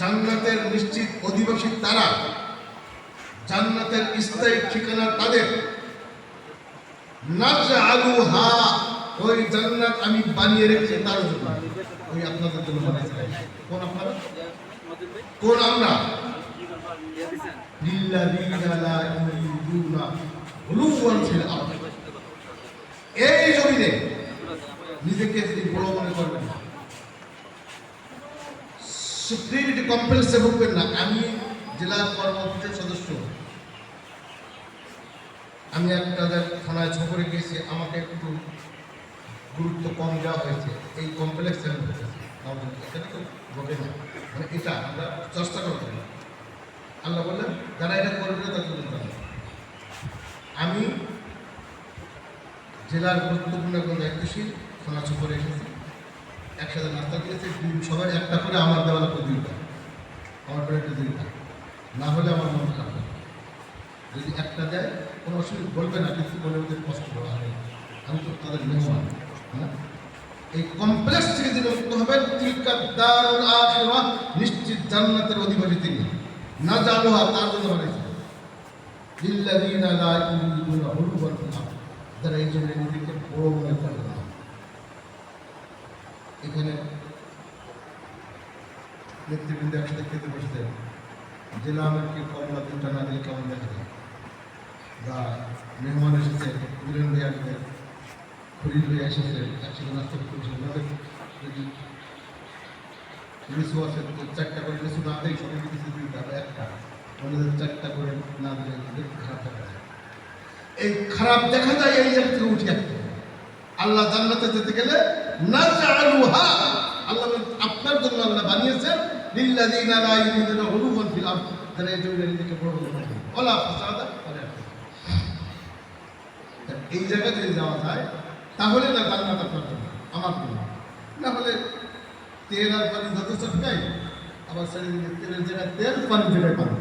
জান্নাতের নিশ্চিত অধিবাসী তারা জান্নাতের স্থায়ী ঠিকানা তাদের। নাজআলু হা ওই জান্নাত আমি বানিয়ে রেখেছি তার জন্য। ওই আপনাদের জন্য কোন আপনারা? কোন আমরা? এই জমিনে নিজেকে যদি বড় মনে করবেন না সুপ্রিমিটি কমপ্লেক্সে ভুগবেন না। আমি জেলা কর্ম অফিসের সদস্য। আমি একটা জায়গায় থানায় ছপরে গিয়েছি, আমাকে একটু গুরুত্ব কম দেওয়া হয়েছে। এই কমপ্লেক্স আমি এটা তো না। মানে এটা আমরা চেষ্টা করতে হবে আল্লাহ বললেন, যারা এটা করবে না তাদের আমি জেলার গুরুত্বপূর্ণ একজন দায়িত্বশীল, থানা ছপরে এসেছি। একসাথে নাস্তা দুই সবাই একটা করে আমার দেওয়া লাগবে দুইটা। আমার প্লেটে দুইটা। না হলে আমার মন খারাপ যদি একটা দেয়, কোনো অসুবিধা বলবে না, কিন্তু বলে ওদের কষ্ট করা হবে আমি তো তাদের মেহমান হ্যাঁ? এই কমপ্লেক্স থেকে যিনি মুক্ত হবেন নিশ্চিত জান্নাতের অধিবাসী তিনি। না জানুহা তার জন্য আরদ যারা এই জন্য নিজেকে বড় মনে করে না। এখানে নেতৃবৃন্দ একসাথে খেতে বসতে জেলা আমাকে কমলা দুটা না দিলে কেমন দেখা বা মেহমান এসেছে বীরেন ভাই আসবে খরিদ ভাই এসেছে, একসাথে নাস্তা বসে ওনাদের যদি লিচু আছে চারটা করে লিচু না দেয়, সবাই কিছু দিতে হবে একটা ওনাদের চারটা করে না দিলে দেখতে খারাপ দেখা যায়। এই খারাপ দেখা যায়, এই জায়গা থেকে উঠে আল্লাহ জান্নাতে যেতে গেলে না আপনার জন্য আল্লাহ বানিয়েছেন এই জায়গায় যদি যাওয়া যায়, তাহলে না জান্নাত আপনার আমার না হলে তেল আর পানি যত চটকাই আবার তেলের জায়গায় তেল পানি জায়গায় পানি